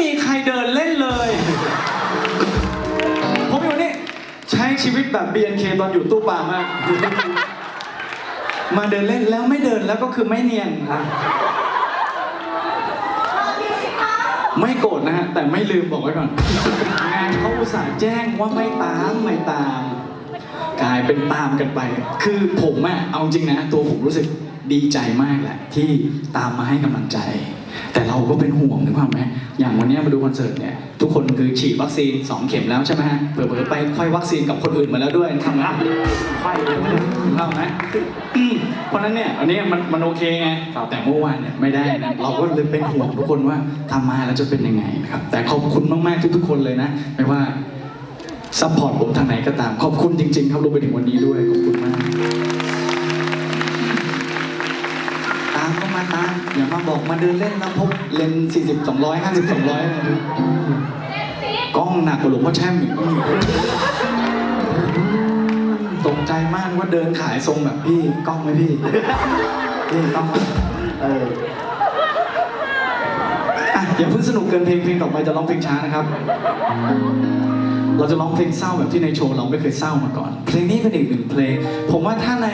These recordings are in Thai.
มีใครเดินเล่นเลย ผมอยู่นี่ใช้ชีวิตแบบ BNK ตอนอยู่ตู้ปลามาก มาเดินเล่นแล้วไม่เดินแล้วก็คือไม่เนียนอะไม่โกรธนะฮะ แต่ไม่ลืมบอกไว้ก่อน งานเขาอุตส่าห์แจ้งว่าไม่ตามไม่ตาม กลายเป็นตามกันไป คือผมอะเอาจริงนะ ตัวผมรู้สึกดีใจมากแหละ ที่ตามมาให้กำลังใจ แต่เราก็เป็นห่วงนึกภาพไหมอย่างวันนี้มาดูคอนเสิร์ตเนี่ยทุกคนคือฉีดวัคซีน 2 เข็มแล้วใช่ไหมฮะเผื่อๆไปค่อยวัคซีนกับคนอื่นมาแล้วด้วยทำนะค่อยเลยนึกภาพไหมเพราะนั้นเนี่ยอันนี้มันมันโอเคไงแต่เมื่อวานเนี่ยไม่ได้นะเราก็เลยเป็นห่วงทุกคนว่าทำมาแล้วจะเป็นยังไงนะครับแต่ขอบคุณมากๆทุกๆคนเลยนะ ไม่ว่าซัพพอร์ตผมทางไหนก็ตาม ขอบคุณจริงๆครับรวมไปถึงวันนี้ด้วยขอบคุณมาก มาตาอย่ามาบอกมาเดินเล่นแล้วพบเลนส์40 200 50 200เลยกล้องหนักกว่าหลวงพ่อแช่มอีกตกใจมากว่าเดินขายทรงแบบพี่กล้องไหมพี่พี่กล้องไหมเอออะอย่าเพิ่งสนุกเกินเพลงเพลงต่อไปจะร้องเพลงช้านะครับ เราจะร้องเพลงเศร้าแบบที่ในโชว์เราไม่เคยเศร้ามาก่อน เพลงนี้เป็นอีกหนึ่งเพลง ผมว่าถ้าใน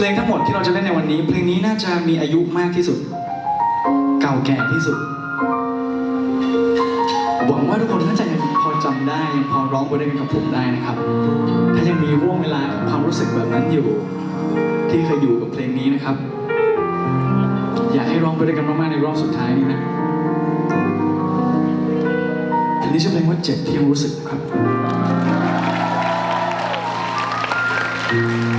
เพลงทั้งหมดที่เราจะเล่นในวันนี้ เพลงนี้น่าจะมีอายุมากที่สุด เก่าแก่ที่สุด หวังว่าทุกคนน่าจะยังพอจำได้ยังพอร้องไปได้กันกับผมได้นะครับ ถ้ายังมีร่วงเวลาความรู้สึกแบบนั้นอยู่ ที่เคยอยู่กับเพลงนี้นะครับ อยากให้ร้องไปด้วยกันมากๆในรอบสุดท้ายนี้นะเพลนี้ชื่อเพลงว่าเจ็บที่ยังรู้สึกครับ thank you